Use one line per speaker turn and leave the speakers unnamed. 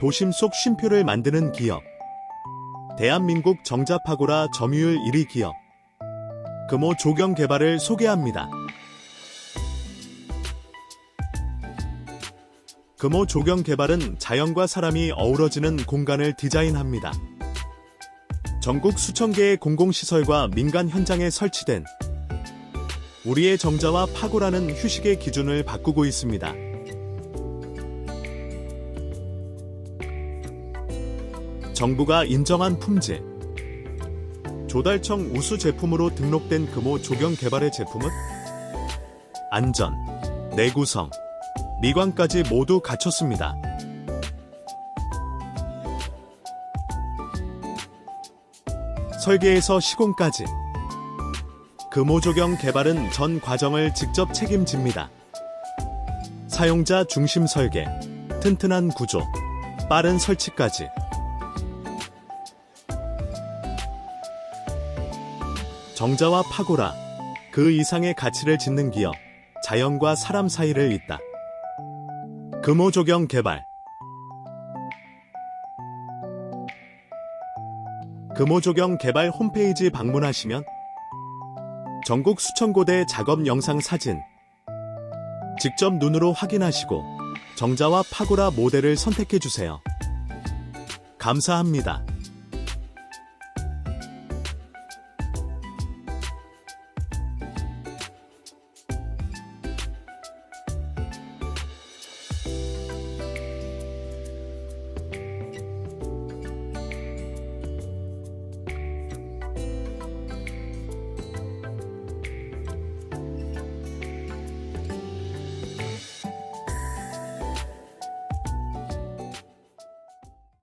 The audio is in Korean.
도심 속 쉼표를 만드는 기업. 대한민국 정자파고라 점유율 1위 기업. 금호 조경 개발을 소개합니다. 금호 조경 개발은 자연과 사람이 어우러지는 공간을 디자인합니다. 전국 수천 개의 공공시설과 민간 현장에 설치된 우리의 정자와 파고라는 휴식의 기준을 바꾸고 있습니다. 정부가 인정한 품질. 조달청 우수 제품으로 등록된 금호 조경 개발의 제품은 안전, 내구성, 미관까지 모두 갖췄습니다. 설계에서 시공까지 금호 조경 개발은 전 과정을 직접 책임집니다. 사용자 중심 설계, 튼튼한 구조, 빠른 설치까지 정자와 파고라, 그 이상의 가치를 짓는 기업, 자연과 사람 사이를 잇다. 금호조경 개발 금호조경 개발 홈페이지 방문하시면 전국 수천 곳의 작업 영상 사진 직접 눈으로 확인하시고 정자와 파고라 모델을 선택해 주세요. 감사합니다.